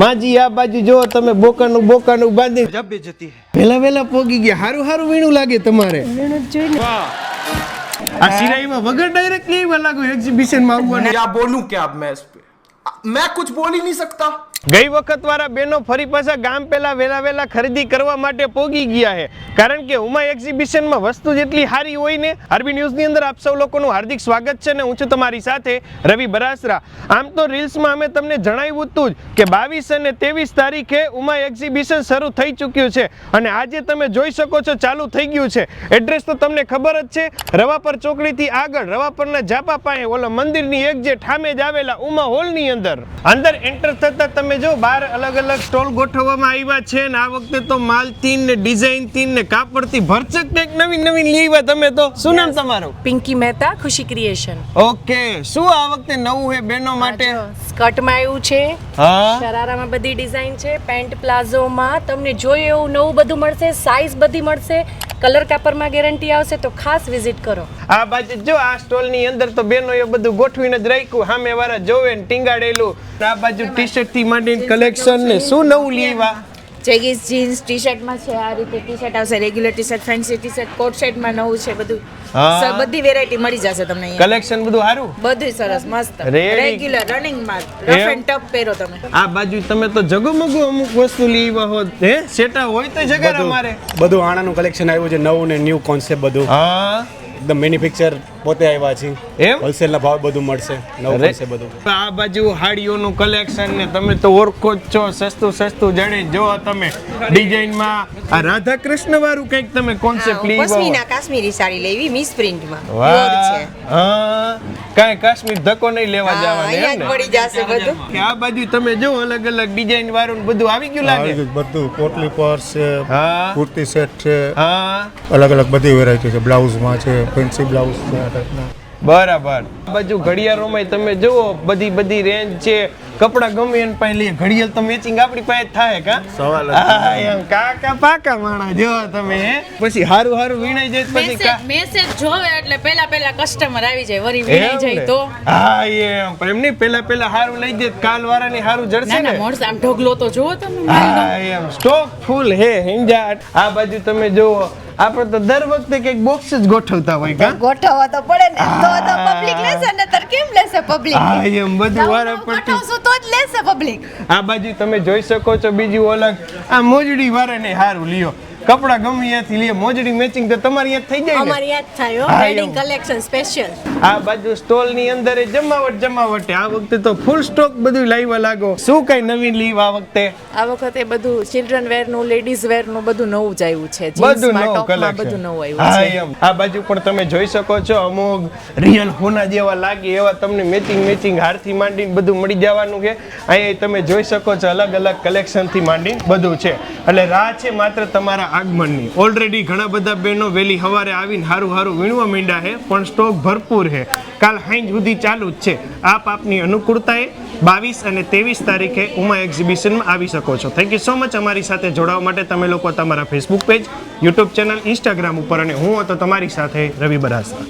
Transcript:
માજી આ બાજુ જો તમે બોકાનું બોકાનું બાંધી જબે જતી વેલા વેલા પોગી ગયા. હારું હારું વીણું લાગે તમારે. આ સિલાઈમાં વગર ડાયરેક્ટ નહીં લાગુ એક્ઝિબિશનમાં આવવાનું. આ બોલું કે આપ મેં મેં કુછ બોલી નહીં શકતા. ગઈ વખત વાળા બેનો ફરી પાછા ગામ પેલા વેલા વેલા ખરીદી કરવા માટે પોગી ગયા હે. કારણ કે ઉમા એક્ઝિબિશનમાં વસ્તુ જેટલી સારી હોય ને આરબી ન્યૂઝની અંદર આપ સૌ લોકોનું હાર્દિક સ્વાગત છે ને હું છું તમારી સાથે રવિ બરાસરા. આમ તો રીલ્સમાં અમે તમને જણાવ્યું હતું જ કે બાવીસ અને ત્રેવીસ તારીખે ઉમા એક્ઝિબિશન શરૂ થઈ ચૂક્યું છે. અને આજે તમે જોઈ શકો છો ચાલુ થઈ ગયું છે. એડ્રેસ તો તમને ખબર જ છે. રવાપર ચોકડીથી આગળ, રવાપરના જાપા પાસે ઓલા મંદિરની એક જે ઠામે જ આવેલા ઉમા હોલની અંદર. અંદર. એન્ટર થતા તમે જો બહાર અલગ અલગ સ્ટોલ ગોઠવવામાં આવ્યા છે ને આ વખતે તો માલથી ને ડિઝાઇનથી ને કાપડથી ભરચક કંઈક નવીન નવીન લેવા તમે તો. શું નામ તમારું? પિંકી મહેતા ખુશી ક્રિએશન ઓકે. શું આ વખતે નવું હે બેનો માટે સ્કર્ટમાં આવ્યું છે. શરારામાં બધી ડિઝાઇન છે. પેન્ટ પ્લાઝોમાં તમને જોઈએ એવું નવું બધું મળશે સાઇઝ બધી મળશે. કલર કાપરમાં ગેરંટી આવશે તો ખાસ વિઝિટ કરો. આ બાજુ જો આ સ્ટોલની અંદર તો બેનો એ બધું ગોઠવીને જ રાખ્યું. સામે વાળા જોવે ને ટીંગાડેલું. આ બાજુ ટી શર્ટથી માંડીને કલેક્શન ને શું નવું લેવા જેગીસ જીન્સ ટી શર્ટમાં છે આ રીતે ટી શર્ટ આવશે. Regular T shirt fancy T shirt coat શર્ટમાં નવું છે બધું. બધી વેરાયટી મળી જશે તમને કલેક્શન બધું સારું? બધું સરસ મસ્ત. રેગ્યુલર રેગ્યુલર રનિંગમાં રફ એન્ડ ટપ પહેરો તમે. આ બાજુ તમે તો જગમગુ અમુક વસ્તુ લીવા હોત. હે? સેટા હોય તો જગર અમારે. બધું આણાનું કલેક્શન આવ્યું છે નવું ને ન્યૂ કોન્સેપ્ટ બધું. હા. the manufacturer પોતે આવ્યા છે એમ? હોલસેલના ભાવ બધું મળશે નવું. બધું. આ બાજુ હાડીઓનું કલેક્શન ને તમે તો ઓળખો જ છો સસ્તું સસ્તું જાણે જો તમે ડિઝાઇનમાં આ રાધા કૃષ્ણ વાળું કંઈક તમે કોન્સેપ્ટ લેવા પશ્મીના કાશ્મીરી સાડી લેવી મિસ પ્રિન્ટમાં વાહ. હા. કાંઈ કાશ્મીર ધક્કો નહીં લેવા જવાનું એમ ને? મળી જશે બધું. કે આ બાજુ તમે જો અલગ અલગ ડિઝાઇન વાળું બધું આવી ગયું લાગે? બધું. પોટલી પર્સ છે હા. કુર્તી સેટ છે. હા. અલગ અલગ બધી વેરાયટી છે. બ્લાઉઝમાં છે ફેન્સી બ્લાઉઝ છે ટાઈપના બરાબર. આ બાજુ ઘડિયાળોમાં તમે જુઓ બધી બધી રેન્જ છે. કપડા ગમે એને પાસે લઈએ. ઘડિયાળ તો મેચિંગ આપણી પાસે થાય કા? સવાલ હા એમ. કાકા પાકા માણા જો તમે પછી હારું હારું વીણાઈ જાય પછી મેસેજ જોવે એટલે પહેલા પહેલા કસ્ટમર આવી જાય વરી વીણાઈ જાય તો. હા એમ. પણ એમ નહીં પેલા પેલા હારું લઈ જાય કાલ વાળાની હારું જડશે ના મોડસ આમ ઢગલો તો જોવો તમે હા એમ. સ્ટોક ફૂલ હે હિંજાટ. આ બાજુ તમે જુઓ આપણે તો દર વખતે કંઈક બોક્સ જ ગોઠવતા હોય કા? ગોઠવવા તો પડે ને. તો તો પબ્લિક લેશે ને તર કેમ લેશે પબ્લિક હા એમ બધું વારા પડતું તો જ લેશે પબ્લિક આ બાજુ તમે જોઈ શકો છો બીજું અલગ. આ મોજડી વારે ને હારું લ્યો. કપડા ગમે ત્યાંથી લ્યો મોજડી મેચિંગ તો તમારી યાદ થઈ જાય અમારી યાદ થાય હા, વેડિંગ કલેક્શન સ્પેશિયલ આ બાજુ સ્ટોલની અંદર જમાવટ જમાવટ. આ વખતે તો ફૂલ સ્ટોક બધું લાવ્યા લાગો. શું કઈ નવીન લીવ આ વખતે? આ વખતે બધું ચિલ્ડ્રન વેરનું લેડીઝ વેરનું બધું નવું જ આવ્યું છે. બધું નવું કલેક્શન બધું નવું આવ્યું છે. આ બાજુ પણ તમે જોઈ શકો છો અમુક રિયલ હોના જેવા લાગે એવા તમને મેચિંગ મેચિંગ હારથી માંડીને બધું મળી જવાનું છે. અહીંયા તમે જોઈ શકો છો અલગ અલગ કલેક્શનથી માંડીને બધું છે. એટલે રાહ છે માત્ર તમારા આગમનની. ઓલરેડી ઘણા બધા બહેનો વહેલી સવારે આવીને હારું હારું વીણવા માંડ્યા છે, પણ સ્ટોક ભરપૂર છે. કાલ હાઈન સુધી ચાલુ જ છે. આપ આપની અનુકૂળતાએ બાવીસ અને ત્રેવીસ તારીખે ઉમા એક્ઝિબિશનમાં આવી શકો છો. થેન્ક યુ સો મચ અમારી સાથે જોડાવા માટે. તમે લોકો તમારા Facebook page YouTube channel Instagram ઉપર અને હું હતો તમારી સાથે રવિ બરાસરા